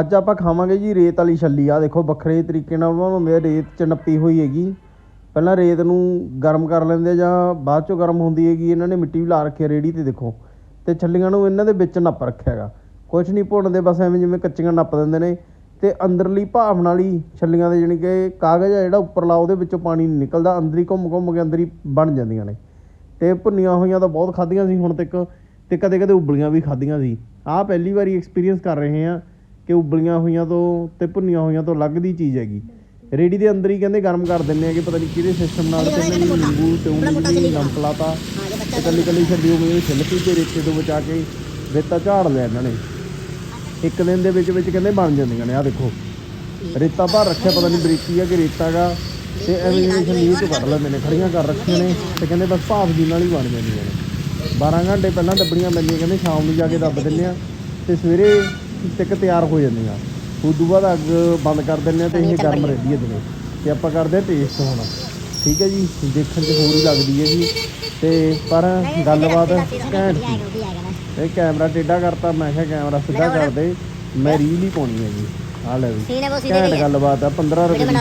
ਅੱਜ ਆਪਾਂ ਖਾਵਾਂਗੇ ਜੀ ਰੇਤ ਵਾਲੀ ਛੱਲੀ। ਆ ਦੇਖੋ, ਵੱਖਰੇ ਤਰੀਕੇ ਨਾਲ ਬਣਾਉਂਦੇ ਆ ਰੇਤ ਚ ਨੱਪੀ ਹੋਈ ਹੈਗੀ। ਪਹਿਲਾਂ ਰੇਤ ਨੂੰ ਗਰਮ ਕਰ ਲੈਂਦੇ ਜਾਂ ਬਾਅਦ ਚੋਂ ਗਰਮ ਹੁੰਦੀ ਹੈਗੀ। ਇਹਨਾਂ ਨੇ ਮਿੱਟੀ ਵੀ ਲਾ ਰੱਖੀ ਆ ਰੇੜੀ ਤੇ ਦੇਖੋ। ਤੇ ਛੱਲੀਆਂ ਨੂੰ ਇਹਨਾਂ ਦੇ ਵਿੱਚ ਨੱਪ ਰੱਖਿਆ ਹੈਗਾ। ਕੁਝ ਨਹੀਂ ਭੁੰਨਦੇ, ਬਸ ਐਵੇਂ ਜਿਵੇਂ ਕੱਚੀਆਂ ਨੱਪ ਦਿੰਦੇ ਨੇ। ਤੇ ਅੰਦਰਲੀ ਭਾਵ ਨਾਲ ਹੀ ਛੱਲੀਆਂ ਦੇ ਜਾਣੀ ਕਿ ਕਾਗਜ਼ ਆ ਜਿਹੜਾ ਉੱਪਰਲਾ ਉਹਦੇ ਵਿੱਚੋਂ ਪਾਣੀ ਨਹੀਂ ਨਿਕਲਦਾ। ਅੰਦਰ ਹੀ ਘੁੰਮ ਘੁੰਮ ਕੇ ਅੰਦਰ ਹੀ ਬਣ ਜਾਂਦੀਆਂ ਨੇ। ਤੇ ਭੁੰਨੀਆਂ ਹੋਈਆਂ ਤਾਂ ਬਹੁਤ ਖਾਧੀਆਂ ਸੀ ਹੁਣ ਤੱਕ। ਤੇ ਕਦੇ ਕਦੇ ਉਬਲੀਆਂ ਵੀ ਖਾਧੀਆਂ ਸੀ। ਆਹ ਪਹਿਲੀ ਵਾਰੀ ਐਕਸਪੀਰੀਅੰਸ ਕਰ ਰਹੇ ਆ ਕਿ ਉਬਲੀਆਂ ਹੋਈਆਂ ਤੋਂ ਤੇ ਭੁੰਨੀਆਂ ਹੋਈਆਂ ਤੋਂ ਅਲੱਗ ਦੀ ਚੀਜ਼ ਹੈਗੀ। ਰੇੜੀ ਦੇ ਅੰਦਰ ਹੀ ਕਹਿੰਦੇ ਗਰਮ ਕਰ ਦਿੰਨੇ ਆ ਕਿ ਪਤਾ ਨਹੀਂ ਕਿਹੜੇ ਸਿਸਟਮ ਨਾਲ ਕਹਿੰਦੇ ਨੇ ਨਿੰਬੂ ਤੇ ਉਂਗਲੀ ਨਮਕ ਲਾਤਾ ਤੇ ਕੱਲੀ ਕੱਲੀ ਛੱਡੀ ਉਵੇਂ ਛਿਲਕੀ ਤੇ ਰੇਤੇ ਤੋਂ ਬਚਾ ਕੇ ਰੇਤਾ ਝਾੜ ਲਿਆ ਇਹਨਾਂ ਨੇ। ਇੱਕ ਦਿਨ ਦੇ ਵਿੱਚ ਵਿੱਚ ਕਹਿੰਦੇ ਬਣ ਜਾਂਦੀਆਂ ਨੇ ਆਹ ਦੇਖੋ। ਰੇਤਾ ਭਰ ਰੱਖਿਆ ਪਤਾ ਨਹੀਂ ਬਰੀਕੀ ਆ ਕਿ ਰੇਤਾ ਗਾ। ਤੇ ਐਵੇਂ ਜਿਵੇਂ ਛਲੀਰ ਚ ਕੱਢ ਲੈਂਦੇ ਨੇ ਖੜੀਆਂ ਕਰ ਰੱਖੀਆਂ ਨੇ ਤੇ ਕਹਿੰਦੇ ਬਸ ਭਾਫ ਦੀ ਨਾਲ ਹੀ ਬਣ ਜਾਂਦੀਆਂ ਨੇ। 12 ਘੰਟੇ ਪਹਿਲਾਂ ਦੱਬਣੀਆਂ ਪੈਂਦੀਆਂ ਕਹਿੰਦੇ ਸ਼ਾਮ ਨੂੰ ਜਾ ਕੇ ਦੱਬ ਦਿੰਦੇ ਆ। ਤੇ ਸਵੇਰੇ ਤੱਕ ਤਿਆਰ ਹੋ ਜਾਂਦੀਆਂ। ਤੋਂ ਬਾਅਦ ਅੱਗ ਬੰਦ ਕਰ ਦਿੰਦੇ ਆ ਤੇ ਇਹ ਗਰਮ ਰਹਿੰਦੀ ਹੈ ਦਿਨੇ। ਤੇ ਆਪਾਂ ਕਰਦੇ ਆ ਟੇਸਟ ਹੁਣ। ਠੀਕ ਹੈ ਜੀ? ਦੇਖਣ 'ਚ ਹੋਰ ਹੀ ਲੱਗਦੀ ਹੈ ਜੀ। ਤੇ ਪਰ ਗੱਲਬਾਤ ਘੈਂਟ ਸੀ। ਇਹ ਕੈਮਰਾ ਟੇਡਾ ਕਰਤਾ ਮੈਂ ਕਿਹਾ ਕੈਮਰਾ ਸਿੱਧਾ ਕਰ ਦੇ। ਮੈਂ ਰੀਲ ਹੀ ਪਾਉਣੀ ਹੈ ਜੀ। ਆ ਲੈ ਵੀ। ਘੈਂਟ ਗੱਲਬਾਤ ਆ 15 ਰੁਪਏ ਦੀ